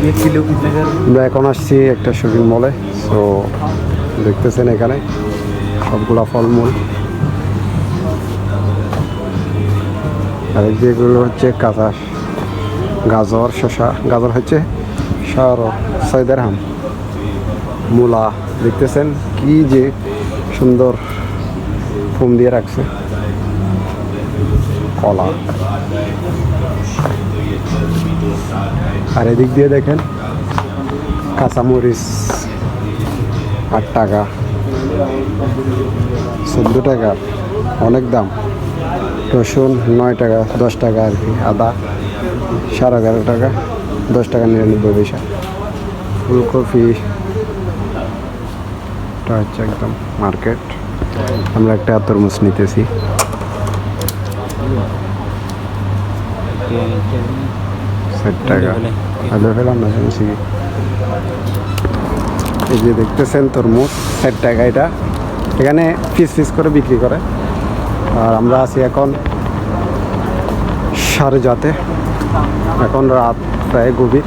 আমরা এখন আসছি একটা শপিং মলে সো দেখতেছেন এখানে সবগুলা ফলমূল। আর যেগুলো হচ্ছে কাঁচা গাজর শশা গাজর হচ্ছে সার সয়দারহাম মূলা। দেখতেছেন কি যে সুন্দর ফুম দিয়ে রাখছে। কলা। আর এদিক দিয়ে দেখেন কাঁচামরিচ আট টাকা। চোদ্দ টাকা, অনেক দাম। রসুন নয় টাকা, দশ টাকা আর কি, আদা সাড়ে এগারো টাকা, দশ টাকা নিরানব্বই পয়সা। ফুলকপি এটা হচ্ছে একদম মার্কেট। আমরা একটা তরমুজ নিতেছি। ষাট টাকা। আলু ফেলাম না শুনছি এই যে দেখতেছেন তরমুজ ষাট টাকা এটা। এখানে পিস পিস করে বিক্রি করে। আর আমরা আছি এখন সারজাতে। এখন রাত প্রায় গভীর।